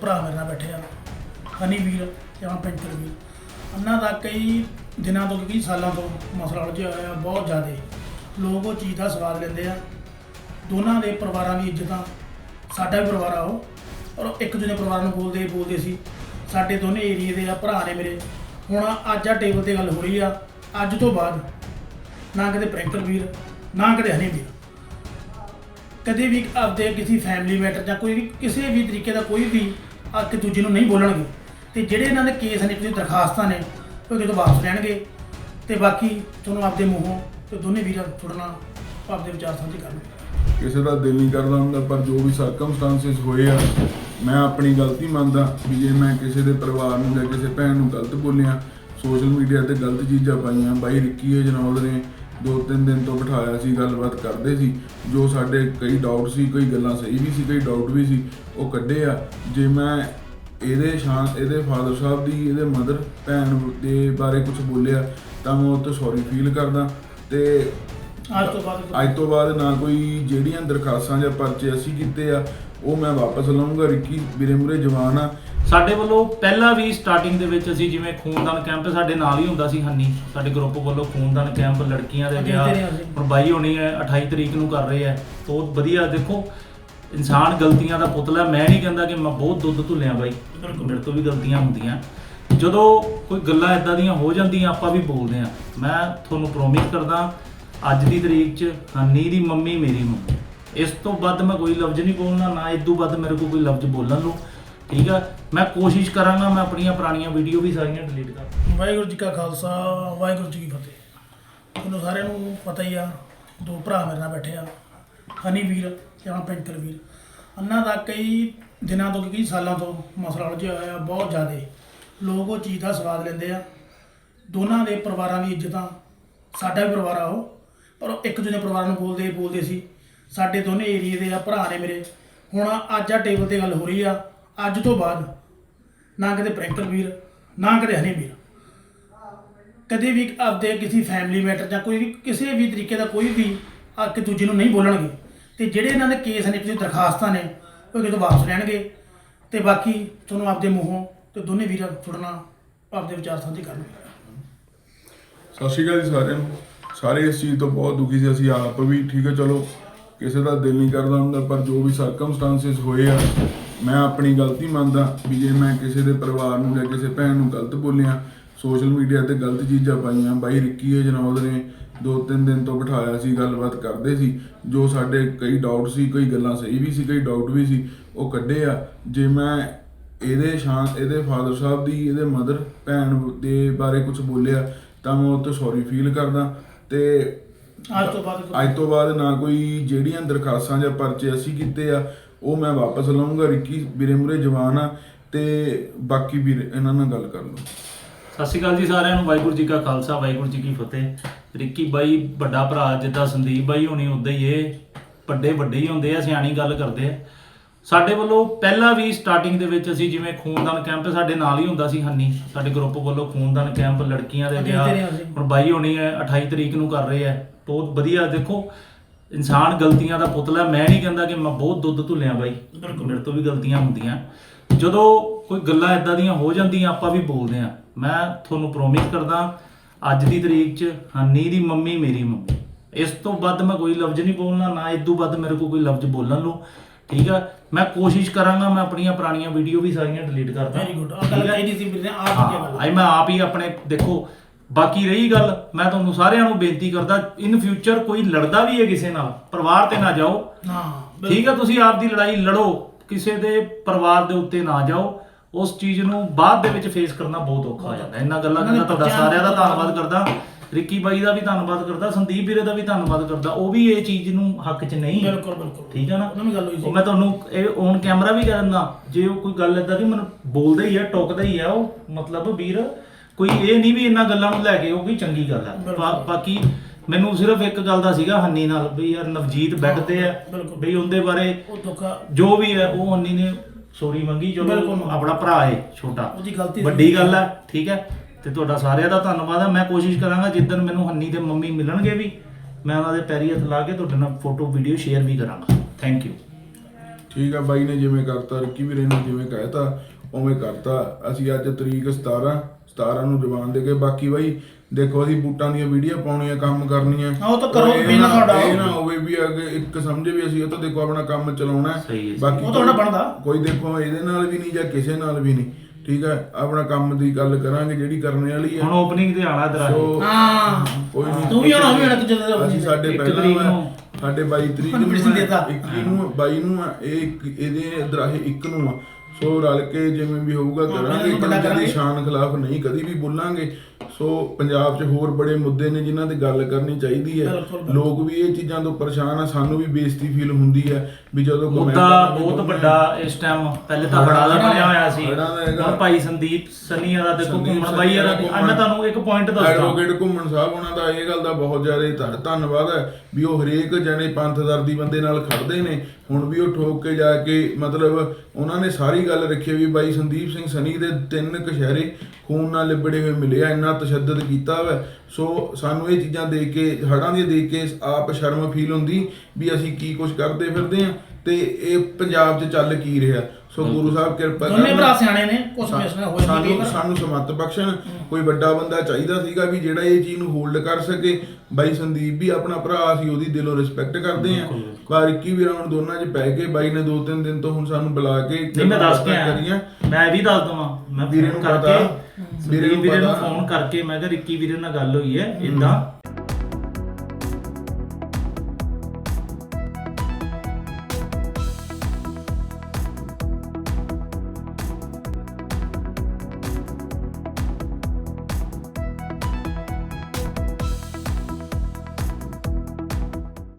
ਭਰਾ ਮੇਰੇ ਨਾਲ ਬੈਠੇ ਆ ਹਨੀ ਵੀਰ ਜਾਂ ਆ ਵੀਰ। ਉਹਨਾਂ ਦਾ ਕਈ ਦਿਨਾਂ ਤੋਂ, ਕਈ ਸਾਲਾਂ ਤੋਂ ਮਸਲਾ ਉਲਝਿਆ ਹੋਇਆ ਬਹੁਤ ਜ਼ਿਆਦਾ। ਲੋਕ ਉਹ ਚੀਜ਼ ਦਾ ਸਵਾਦ ਲੈਂਦੇ ਆ। ਦੋਨਾਂ ਦੇ ਪਰਿਵਾਰਾਂ ਦੀ ਇੱਜ਼ਤਾਂ, ਸਾਡਾ ਵੀ ਪਰਿਵਾਰ ਆ ਉਹ। ਔਰ ਇੱਕ ਦੂਜੇ ਪਰਿਵਾਰ ਨੂੰ ਬੋਲਦੇ ਬੋਲਦੇ ਸੀ, ਸਾਡੇ ਦੋਨੇ ਏਰੀਏ ਦੇ ਆ ਭਰਾ ਨੇ ਮੇਰੇ। ਹੁਣ ਅੱਜ ਆ ਟੇਬਲ ਤੇ ਗੱਲ ਹੋ ਰਹੀ ਆ, ਅੱਜ ਤੋਂ ਬਾਅਦ ਨਾ ਕਦੇ ਪ੍ਰੈਂਕਰ ਵੀਰ, ਨਾ ਕਦੇ ਹਨੀ ਵੀਰ ਕਦੇ ਵੀ ਆਪਦੇ ਕਿਸੇ ਫੈਮਿਲੀ ਮੈਟਰ ਜਾਂ ਕੋਈ ਵੀ ਕਿਸੇ ਵੀ ਤਰੀਕੇ ਦਾ ਕੋਈ ਵੀ ਇੱਕ ਦੂਜੇ ਨੂੰ ਨਹੀਂ ਬੋਲਣਗੇ। ਤੇ ਜਿਹੜੇ ਇਹਨਾਂ ਦੇ ਕੇਸ ਨੇ ਕਿਸੇ ਦਰਖਾਸਤਾਂ ਨੇ, ਉਹ ਜਦੋਂ ਵਾਪਸ ਲੈਣਗੇ, ਤੇ ਬਾਕੀ ਤੁਹਾਨੂੰ ਆਪਦੇ ਮੂੰਹੋਂ ਤੇ ਦੋਨੇ ਵੀਰ ਥੋੜਨਾ ਆਪਦੇ ਵਿਚਾਰ ਸਾਂਝੇ ਕਰਨਗੇ ਕਿਸੇ ਦਾ ਦਿਲ ਨਹੀਂ ਕਰਦਾ ਹੁੰਦਾ, ਪਰ ਜੋ ਵੀ ਸਰਕਮਸਟੈਂਸਸ ਹੋਏ ਆ, ਮੈਂ ਆਪਣੀ ਗਲਤੀ ਮੰਨਦਾ ਵੀ ਜੇ ਮੈਂ ਕਿਸੇ ਦੇ ਪਰਿਵਾਰ ਨੂੰ ਜਾਂ ਕਿਸੇ ਭੈਣ ਨੂੰ ਗਲਤ ਬੋਲਿਆ, ਸੋਸ਼ਲ ਮੀਡੀਆ ਤੇ ਗਲਤ ਚੀਜ਼ਾਂ ਪਾਈਆਂ, ਬਾਈ ਰਿੱਕੀ ਜਨੌਲ ਨੇ ਦੋ ਤਿੰਨ ਦਿਨ ਤੋਂ ਬਿਠਾਇਆ ਸੀ ਗੱਲਬਾਤ ਕਰਦੇ ਸੀ। ਜੋ ਸਾਡੇ ਕਈ ਡਾਊਟ ਸੀ ਕਈ ਗੱਲਾਂ ਸਹੀ ਵੀ ਸੀ ਕਈ ਡਾਊਟ ਵੀ ਸੀ ਉਹ ਕੱਢੇ ਆ। ਜੇ ਮੈਂ ਇਹਦੇ ਸ਼ਾਨ ਇਹਦੇ ਫਾਦਰ ਸਾਹਿਬ ਦੀ ਇਹਦੇ ਮਦਰ ਭੈਣ ਦੇ ਬਾਰੇ ਕੁਝ ਬੋਲਿਆ ਤਾਂ ਮੈਂ ਉਹ ਤੋਂ ਸੌਰੀ ਫੀਲ ਕਰਦਾ। ਤੇ ਅੱਜ ਤੋਂ ਬਾਅਦ ਅੱਜ ਤੋਂ ਬਾਅਦ ਨਾ ਕੋਈ ਜਿਹੜੀਆਂ ਦਰਖਾਸਤਾਂ ਜਾਂ ਪਰਚੇ ਅਸੀਂ ਕੀਤੇ ਆ ਉਹ ਮੈਂ ਵਾਪਸ ਲਵਾਂਗਾ ਰਿੱਕੀ ਵੀਰੇ ਮੂਰੇ ਜਵਾਨ ਆ। ਸਾਡੇ ਵੱਲੋਂ ਪਹਿਲਾਂ ਵੀ ਸਟਾਰਟਿੰਗ ਦੇ ਵਿੱਚ ਅਸੀਂ ਜਿਵੇਂ ਖੂਨਦਾਨ ਕੈਂਪ ਸਾਡੇ ਨਾਲ ਹੀ ਹੁੰਦਾ ਸੀ ਹੰਨੀ। ਸਾਡੇ ਗਰੁੱਪ ਵੱਲੋਂ ਖੂਨਦਾਨ ਕੈਂਪ ਲੜਕੀਆਂ ਦੇ ਵਿਆਹ। ਹੁਣ ਬਾਈ ਹੋਣੀ ਹੈ 28 ਤਰੀਕ ਨੂੰ ਕਰ ਰਹੇ ਆ ਬਹੁਤ ਵਧੀਆ ਦੇਖੋ ਇਨਸਾਨ ਗਲਤੀਆਂ ਦਾ ਪੁਤਲਾ ਮੈਂ ਨਹੀਂ ਕਹਿੰਦਾ ਕਿ ਮੈਂ ਬਹੁਤ ਦੁੱਧ ਧੁੱਲਿਆ ਬਾਈ। ਮੇਰੇ ਤੋਂ ਵੀ ਗਲਤੀਆਂ ਹੁੰਦੀਆਂ। ਜਦੋਂ ਕੋਈ ਗੱਲਾਂ ਇਦਾਂ ਦੀਆਂ ਹੋ ਜਾਂਦੀਆਂ ਆਪਾਂ ਵੀ ਬੋਲਦੇ ਆ ਮੈਂ ਤੁਹਾਨੂੰ ਪ੍ਰੋਮਿਸ ਕਰਦਾ ਅੱਜ ਦੀ ਤਰੀਕ 'ਚ ਹਨੀ ਦੀ ਮੰਮੀ ਮੇਰੀ ਮੰਮੀ। ਇਸ ਤੋਂ ਵੱਧ ਮੈਂ ਕੋਈ ਲਫ਼ਜ਼ ਨਹੀਂ ਬੋਲਣਾ ਨਾ ਇਸ ਤੋਂ ਵੱਧ ਮੇਰੇ ਕੋਲ ਕੋਈ ਲਫ਼ਜ਼ ਬੋਲਣ ਨੂੰ। ਠੀਕ ਆ? ਮੈਂ ਕੋਸ਼ਿਸ਼ ਕਰਾਂਗਾ, ਮੈਂ ਆਪਣੀਆਂ ਪੁਰਾਣੀਆਂ ਵੀਡੀਓ ਵੀ ਸਾਰੀਆਂ ਡਿਲੀਟ ਕਰ ਵਾਹਿਗੁਰੂ ਜੀ ਕਾ ਖਾਲਸਾ, ਵਾਹਿਗੁਰੂ ਜੀ ਕੀ ਫਤਿਹ। ਤੁਹਾਨੂੰ ਸਾਰਿਆਂ ਨੂੰ ਪਤਾ ਹੀ ਆ, ਦੋ ਭਰਾ ਮੇਰੇ ਨਾਲ ਬੈਠੇ ਆ, ਹਨੀ ਵੀਰ ਜਾਂ ਆ ਵੀਰ। ਉਹਨਾਂ ਦਾ ਕਈ ਦਿਨਾਂ ਤੋਂ, ਕਈ ਸਾਲਾਂ ਤੋਂ ਮਸਲਾ ਉਲਝਿਆ ਹੋਇਆ, ਬਹੁਤ ਜ਼ਿਆਦਾ। ਲੋਕ ਉਹ ਚੀਜ਼ ਦਾ ਸਵਾਦ ਲੈਂਦੇ ਆ। ਦੋਨਾਂ ਦੇ ਪਰਿਵਾਰਾਂ ਦੀ ਇੱਜ਼ਤਾਂ, ਸਾਡਾ ਵੀ ਪਰਿਵਾਰ ਆ ਉਹ, ਪਰ ਉਹ ਇੱਕ ਦੂਜੇ ਪਰਿਵਾਰ ਨੂੰ ਬੋਲਦੇ ਬੋਲਦੇ ਸੀ। ਸਾਡੇ ਦੋਨੇ ਏਰੀਏ ਦੇ ਆ, ਭਰਾ ਨੇ ਮੇਰੇ। ਹੁਣ ਅੱਜ ਆ ਟੇਬਲ ਤੇ ਗੱਲ ਹੋ ਰਹੀ ਆ। ਅੱਜ ਤੋਂ ਬਾਅਦ ਨਾ ਕਦੇ ਪ੍ਰੈਂਕਰ ਵੀਰ, ਨਾ ਕਦੇ ਹਨੀ ਵੀਰ। ਕਦੇ ਵੀ ਆਪਦੇ ਕਿਸੇ ਫੈਮਿਲੀ ਮੈਟਰ ਜਾਂ ਕੋਈ ਵੀ ਕਿਸੇ ਵੀ ਤਰੀਕੇ ਦਾ ਕੋਈ ਵੀ ਆ ਕੇ ਦੂਜੇ ਨੂੰ ਨਹੀਂ ਬੋਲਣਗੇ ਤੇ ਜਿਹੜੇ ਇਹਨਾਂ ਦੇ ਕੇਸ ਨੇ ਕਿਸੇ ਦਰਖਾਸਤਾਂ ਨੇ, ਉਹ ਕਿਤੋਂ ਵਾਪਸ ਲੈਣਗੇ ਤੇ ਬਾਕੀ ਤੁਹਾਨੂੰ ਆਪਦੇ ਮੂੰਹੋਂ ਤੇ ਦੋਨੇ ਵੀਰਾਂ ਥੋੜਨਾ ਆਪਦੇ ਵਿਚਾਰ ਸਾਂਝੇ ਕਰਨਗੇ ਸਤਿ ਸ਼੍ਰੀ ਅਕਾਲ ਜੀ ਸਾਰਿਆਂ ਨੂੰ। ਸਾਰੇ ਇਸ ਚੀਜ਼ ਤੋਂ ਬਹੁਤ ਦੁਖੀ ਸੀ, ਅਸੀਂ ਆਪ ਵੀ ਠੀਕ ਹੈ ਚਲੋ, ਕਿਸੇ ਦਾ ਦਿਲ ਨਹੀਂ ਕਰਦਾ ਹੁੰਦਾ, ਪਰ ਜੋ ਵੀ ਸਰਕਮਸਟੈਂਸਸ ਹੋਏ ਆ ਮੈਂ ਆਪਣੀ ਗਲਤੀ ਮੰਨਦਾ ਵੀ ਜੇ ਮੈਂ ਕਿਸੇ ਦੇ ਪਰਿਵਾਰ ਨੂੰ ਜਾਂ ਕਿਸੇ ਭੈਣ ਨੂੰ ਗਲਤ ਬੋਲਿਆ ਸੋਸ਼ਲ ਮੀਡੀਆ ਤੇ ਗਲਤ ਚੀਜ਼ਾਂ ਪਾਈਆਂ ਬਾਈ ਰਿੱਕੀ ਜਨੌਦ ਨੇ ਦੋ ਤਿੰਨ ਦਿਨ ਤੋਂ ਬਿਠਾਇਆ ਸੀ ਗੱਲਬਾਤ ਕਰਦੇ ਸੀ ਜੋ ਸਾਡੇ ਕਈ ਡਾਊਟ ਸੀ ਕਈ ਗੱਲਾਂ ਸਹੀ ਵੀ ਸੀ ਕਈ ਡਾਊਟ ਵੀ ਸੀ ਉਹ ਕੱਢੇ ਆ। ਜੇ ਮੈਂ ਇਹਦੇ ਸ਼ਾਨ ਇਹਦੇ ਫਾਦਰ ਸਾਹਿਬ ਦੀ ਇਹਦੇ ਮਦਰ ਭੈਣ ਦੇ ਬਾਰੇ ਕੁਝ ਬੋਲਿਆ ਤਾਂ ਮੈਂ ਉਹ ਤੋਂ ਸੌਰੀ ਫੀਲ ਕਰਦਾ ਤੇ ਅੱਜ ਤੋਂ ਬਾਅਦ ਅੱਜ ਤੋਂ ਬਾਅਦ ਨਾ ਕੋਈ ਜਿਹੜੀਆਂ ਦਰਖਾਸਤਾਂ ਜਾਂ ਪਰਚੇ ਅਸੀਂ ਕੀਤੇ ਆ ਉਹ ਮੈਂ ਵਾਪਸ ਲਵਾਂਗਾ ਰਿੱਕੀ ਵੀਰੇ ਮੂਰੇ ਜਵਾਨ ਆ ਤੇ ਬਾਕੀ ਵੀਰ ਇਹਨਾਂ ਨਾਲ ਗੱਲ ਕਰ ਲਓ। ਸਤਿ ਸ਼੍ਰੀ ਅਕਾਲ ਜੀ ਸਾਰਿਆਂ ਨੂੰ ਵਾਹਿਗੁਰੂ ਜੀ ਕਾ ਖਾਲਸਾ ਵਾਹਿਗੁਰੂ ਜੀ ਕੀ ਫਤਿਹ। ਰਿੱਕੀ ਬਾਈ ਵੱਡਾ ਭਰਾ ਜਿੱਦਾਂ ਸੰਦੀਪ ਬਾਈ ਹੋਣੀ ਉਦਾਂ ਹੀ ਇਹ ਵੱਡੇ ਵੱਡੇ ਹੀ ਹੁੰਦੇ ਆ ਸਿਆਣੀ ਗੱਲ ਕਰਦੇ ਆ। ਸਾਡੇ ਵੱਲੋਂ ਪਹਿਲਾਂ ਵੀ ਸਟਾਰਟਿੰਗ ਦੇ ਵਿੱਚ ਅਸੀਂ ਜਿਵੇਂ ਖੂਨਦਾਨ ਕੈਂਪ ਸਾਡੇ ਨਾਲ ਹੀ ਹੁੰਦਾ ਸੀ ਹੰਨੀ। ਸਾਡੇ ਗਰੁੱਪ ਵੱਲੋਂ ਖੂਨਦਾਨ ਕੈਂਪ ਲੜਕੀਆਂ ਦੇ ਵਿਆਹ। ਹੁਣ ਬਾਈ ਹੋਣੀ ਹੈ 28 ਤਰੀਕ ਨੂੰ ਕਰ ਰਹੇ ਆ। ਬਹੁਤ ਵਧੀਆ ਦੇਖੋ ਇਨਸਾਨ ਗਲਤੀਆਂ ਦਾ ਪੁਤਲਾ ਮੈਂ ਨਹੀਂ ਕਹਿੰਦਾ ਕਿ ਮੈਂ ਬਹੁਤ ਦੁੱਧ ਧੁੱਲਿਆ ਬਾਈ। ਮੇਰੇ ਤੋਂ ਵੀ ਗਲਤੀਆਂ ਹੁੰਦੀਆਂ। ਜਦੋਂ ਕੋਈ ਗੱਲਾਂ ਇਦਾਂ ਦੀਆਂ ਹੋ ਜਾਂਦੀਆਂ ਆਪਾਂ ਵੀ ਬੋਲਦੇ ਆ ਮੈਂ ਤੁਹਾਨੂੰ ਪ੍ਰੋਮਿਸ ਕਰਦਾ ਅੱਜ ਦੀ ਤਰੀਕ 'ਚ ਹਨੀ ਦੀ ਮੰਮੀ ਮੇਰੀ ਮੰਮੀ। ਇਸ ਤੋਂ ਵੱਧ ਮੈਂ ਕੋਈ ਲਫ਼ਜ਼ ਨਹੀਂ ਬੋਲਣਾ ਨਾ ਇਸ ਤੋਂ ਵੱਧ ਮੇਰੇ ਕੋਲ ਕੋਈ ਲਫ਼ਜ਼ ਬੋਲਣ ਨੂੰ। ਠੀਕ ਆ? ਮੈਂ ਕੋਸ਼ਿਸ਼ ਕਰਾਂਗਾ ਮੈਂ ਆਪਣੀਆਂ ਪੁਰਾਣੀਆਂ ਵੀਡੀਓ ਵੀ ਸਾਰੀਆਂ ਡਿਲੀਟ ਕਰਦਾ। ਵੈਰੀ ਗੁੱਡ ਗੱਲ ਚਾਹੀਦੀ ਸੀ ਵੀਰ ਆਪ ਕੀ ਗੱਲ। ਅੱਜ ਮੈਂ ਆਪ ਹੀ ਆਪਣੇ ਦੇਖੋ ਬਾਕੀ ਰਹੀ ਗੱਲ ਮੈਂ ਤੁਹਾਨੂੰ ਸਾਰਿਆਂ ਨੂੰ ਬੇਨਤੀ ਕਰਦਾ ਇਨ ਫਿਊਚਰ ਕੋਈ ਲੜਦਾ ਵੀ ਹੈ ਕਿਸੇ ਨਾਲ ਪਰਿਵਾਰ ਤੇ ਨਾ ਜਾਓ। ਹਾਂ ਠੀਕ ਹੈ ਤੁਸੀਂ ਆਪ ਦੀ ਲੜਾਈ ਲੜੋ ਕਿਸੇ ਦੇ ਪਰਿਵਾਰ ਦੇ ਉੱਤੇ ਨਾ ਜਾਓ ਉਸ ਚੀਜ਼ ਨੂੰ ਬਾਅਦ ਦੇ ਵਿੱਚ ਫੇਸ ਕਰਨਾ ਬਹੁਤ ਔਖਾ ਹੋ ਜਾਂਦਾ। ਇਹਨਾਂ ਗੱਲਾਂ ਦੇ ਕਰਦਾ ਤੁਹਾਡਾ ਸਾਰਿਆਂ ਦਾ ਧੰਨਵਾਦ ਕਰਦਾ ਰਿੱਕੀ ਬਾਈ ਦਾ ਵੀ ਧੰਨਵਾਦ ਕਰਦਾ ਸੰਦੀਪ ਵੀਰੇ ਦਾ ਵੀ ਧੰਨਵਾਦ ਕਰਦਾ ਉਹ ਵੀ ਇਹ ਚੀਜ਼ ਨੂੰ ਹੱਕ 'ਚ ਨਹੀਂ। ਬਿਲਕੁਲ ਬਿਲਕੁਲ। ਠੀਕ ਹੈ ਨਾ? ਉਹਨਾਂ ਵੀ ਗੱਲ ਹੋਈ ਸੀ। ਮੈਂ ਤੁਹਾਨੂੰ ਇਹ ਔਨ ਕੈਮਰਾ ਵੀ ਕਹਿ ਦਿੰਦਾ ਜੇ ਉਹ ਕੋਈ ਗੱਲ ਇਦਾਂ ਦੀ ਮੈਨੂੰ ਬੋਲਦਾ ਹੀ ਹੈ ਟੋਕਦਾ ਹੀ ਹੈ ਉਹ ਮਤਲਬ ਵੀਰ ਕੋਈ ਇਹ ਨਹੀਂ ਵੀ ਇਹਨਾਂ ਗੱਲਾਂ ਨੂੰ ਲੈ ਕੇ ਉਹ ਕੋਈ ਚੰਗੀ ਗੱਲ ਬਾ- ਬਿਲਕੁਲ। ਬਾਕੀ ਮੈਨੂੰ ਸਿਰਫ ਇੱਕ ਗੱਲ ਦਾ ਸੀਗਾ ਹੰਨੀ ਨਾਲ ਵੀ ਯਾਰ ਨਵਜੀਤ ਬੈੱਡ ਤੇ ਹੈ ਬਿਲਕੁਲ। ਵੀ ਉਹਦੇ ਬਾਰੇ ਉਹ ਦੁੱਖਾ ਜੋ ਵੀ ਹੈ ਉਹ ਹੰਨੀ ਨੇ ਸੋਰੀ ਮੰਗੀ ਜੋ ਬਿਲਕੁਲ। ਆਪਣਾ ਭਰਾ ਹੈ ਛੋਟਾ ਉਹਦੀ ਗਲਤੀ। ਵੱਡੀ ਗੱਲ ਹੈ ਠੀਕ ਹੈ ਤੇ ਤੁਹਾਡਾ ਸਾਰਿਆਂ ਦਾ ਧੰਨਵਾਦ ਹੈ ਮੈਂ ਕੋਸ਼ਿਸ਼ ਕਰਾਂਗਾ ਜਿੱਦਣ ਮੈਨੂੰ ਹੰਨੀ ਤੇ ਮੰਮੀ ਮਿਲਣਗੇ ਵੀ ਮੈਂ ਉਹਨਾਂ ਦੇ ਪੈਰੀ ਹੱਥ ਲਾ ਕੇ ਤੁਹਾਡੇ ਨਾਲ ਫੋਟੋ ਵੀਡੀਓ ਸ਼ੇਅਰ ਵੀ ਕਰਾਂਗਾ ਥੈਂਕ ਯੂ ਠੀਕ ਆ ਬਾਈ ਨੇ ਜਿਵੇਂ ਕਰਤਾ ਰਿੱਕੀ ਵੀਰੇ ਨੇ ਜਿਵੇਂ ਕਹਿਤਾ ਉਵੇਂ ਕਰਤਾ ਅਸੀਂ ਅੱਜ ਤਰੀਕ 17 17 ਨੂੰ ਜਵਾਨ ਦੇ ਕੇ ਬਾਕੀ ਬਾਈ ਦੇਖੋ ਅਸੀਂ ਬੂਟਾਂ ਦੀਆਂ ਵੀਡੀਓ ਪਾਉਣੀਆਂ ਕੰਮ ਕਰਨੀਆਂ ਹਾਂ, ਉਹ ਤਾਂ ਕਰੋ ਇਹ ਵੀ ਨਾ ਨਾ- ਤੁਹਾਡਾ। ਇਹ ਨਾ ਹੋਵੇ ਵੀ ਅੱਗੇ ਇੱਕ ਸਮਝੇ ਵੀ ਅਸੀਂ ਉਹ ਤਾਂ ਦੇਖੋ ਆਪਣਾ ਕੰਮ ਚਲਾਉਣਾ ਹੈ। ਸਹੀ ਹੈ, ਸਹੀ। ਬਾਕੀ ਉਹ ਤੁਹਾਡਾ ਬਣਦਾ। ਕੋਈ ਦੇਖੋ ਇਹਦੇ ਨਾਲ ਵੀ ਨਹੀਂ ਜਾਂ ਕਿਸੇ ਨਾਲ ਵੀ ਨਹੀਂ ਠੀਕ ਹੈ ਆਪਣਾ ਕੰਮ ਦੀ ਗੱਲ ਕਰਾਂਗੇ ਜਿਹੜੀ ਕਰਨੇ ਵਾਲੀ ਹੁਣ ਹੈ ਓਪਨਿੰਗ ਤੇ ਆਣਾ ਤੇਰਾ ਸੋ ਹਾਂ ਕੋਈ ਨਹੀਂ ਤੂੰ ਵੀ ਆਉਣਾ, ਉਹ ਵੀ ਆਉਣਾ, ਤੂੰ ਜਦੋਂ ਅਸੀਂ ਸਾਡੇ ਇੱਕ ਪਹਿਲਾਂ ਤਰੀਕ ਵਾ-। ਸਾਡੇ 22 ਤਰੀਕ ਨੂੰ ਦੇਤਾ। 21 ਨੂੰ ਆ, 22 ਨੂੰ ਆ, ਇਹ ਇੱਕ- ਇਹਦੇ ਦਰਾਹੇ ਇੱਕ ਨੂੰ ਆ ਸੋ ਰਲ ਕੇ ਜਿਵੇਂ ਵੀ ਹੋਊਗਾ ਕਰਾਂਗੇ ਕਦੀ। ਸ਼ਾਨ ਖਿਲਾਫ ਨਹੀਂ ਕਦੀ ਵੀ ਬੋਲਾਂਗੇ ਸੋ ਪੰਜਾਬ 'ਚ ਹੋਰ ਬੜੇ ਮੁੱਦੇ ਨੇ ਜਿਨ੍ਹਾਂ ਤੇ ਗੱਲ ਕਰਨੀ ਚਾਹੀਦੀ ਹੈ। ਲੋਕ ਵੀ ਇਹ ਚੀਜ਼ਾਂ ਤੋਂ ਪਰੇਸ਼ਾਨ ਆ ਸਾਨੂੰ ਵੀ ਬੇਇੱਜ਼ਤੀ ਫੀਲ ਹੁੰਦੀ ਹੈ ਵੀ ਜਦੋਂ ਮੁੱਦਾ ਬਹੁਤ ਵੱਡਾ ਇਸ ਟਾਈਮ ਪਹਿਲੇ ਤਾਂ ਹੜਾ ਦਾ ਬਣਿਆ ਹੋਇਆ ਸੀ। ਹੁਣ ਭਾਈ ਸੰਦੀਪ ਸਨੀ ਦਾ ਦੇਖੋ ਘੁੰਮਣ ਬਾਈ ਯਾਰ। ਮੈਂ ਤੁਹਾਨੂੰ ਇੱਕ ਪੁਆਇੰਟ ਦੱਸਦਾ ਐਡਵੋਕੇਟ ਘੁੰਮਣ ਸਾਹਿਬ ਉਹਨਾਂ ਦਾ ਇਹ ਗੱਲ ਦਾ ਬਹੁਤ ਜ਼ਿਆਦਾ ਧੰਨ- ਧੰਨਵਾਦ ਹੈ ਵੀ ਉਹ ਹਰੇਕ ਜਣੇ ਪੰਥ ਦਰਦੀ ਬੰਦੇ ਨਾਲ ਖੜਦੇ ਨੇ ਹੁਣ ਵੀ ਉਹ ਠੋਕ ਕੇ ਜਾ ਕੇ ਮਤਲਬ ਉਹਨਾਂ ਨੇ ਸਾਰੀ ਗੱਲ ਰੱਖੀ ਵੀ ਬਾਈ ਸੰਦੀਪ ਸਿੰਘ ਸਨੀ ਦੇ ਤਿੰਨ ਕਸ਼ਹਿਰੇ ਖੂਨ ਨਾਲ ਲਿਬੜੇ ਹੋਏ ਮਿਲੇ ਆ, ਇੰਨਾ ਤਸ਼ੱਦਦ ਕੀਤਾ ਵਾ। ਸੋ ਸਾਨੂੰ ਇਹ ਚੀਜ਼ਾਂ ਦੇਖ ਕੇ ਹੜਾਂ ਦੀਆਂ ਦੇਖ ਕੇ ਆਪ ਸ਼ਰਮ ਫੀਲ ਹੁੰਦੀ ਵੀ ਅਸੀਂ ਕੀ ਕੁਝ ਕਰਦੇ ਫਿਰਦੇ ਆ ਤੇ ਇਹ ਪੰਜਾਬ 'ਚ ਚੱਲ ਕੀ ਰਿਹਾ। ਸੋ ਗੁਰੂ ਸਾਹਿਬ ਕਿਰਪਾ ਦੋਨੇ। ਭਰਾ ਸਿਆਣੇ ਨੇ ਕੁਝ ਮਿਸਨਾ ਹੋਏ ਨਹੀਂ ਸਾਨੂੰ ਸਾਨੂੰ ਸਮੱਤ ਬਖਸ਼ਣ। ਕੋਈ ਵੱਡਾ ਬੰਦਾ ਚਾਹੀਦਾ ਸੀਗਾ ਵੀ ਜਿਹੜਾ ਇਹ ਚੀਜ਼ ਨੂੰ ਹੋਲਡ ਕਰ ਸਕੇ। ਬਾਈ ਸੰਦੀਪ ਵੀ ਆਪਣਾ ਭਰਾ ਸੀ ਉਹਦੀ ਦਿਲੋਂ ਰਿਸਪੈਕਟ ਕਰਦੇ ਆ ਪਰ ਇੱਕੀ ਵੀ ਰਾਉਂਡ ਦੋਨਾਂ 'ਚ ਪੈ ਕੇ ਬਾਈ ਨੇ ਦੋ ਤਿੰਨ ਦਿਨ ਤੋਂ ਹੁਣ ਸਾਨੂੰ ਬੁਲਾ ਕੇ ਨਹੀਂ ਮੈਂ ਦੱਸ ਕੇ ਆਇਆ ਮੈਂ ਵੀ ਦੱਸ ਦਵਾਂ। ਮੈਂ ਵੀਰੇ ਨੂੰ ਕਰਕੇ ਵੀਰੇ ਨੂੰ। ਫੋਨ ਕਰਕੇ ਮੈਂ ਕਿਹਾ ਰਿੱਕੀ ਵੀਰੇ ਨਾਲ ਗੱਲ ਹੋਈ ਹੈ ਇਦਾਂ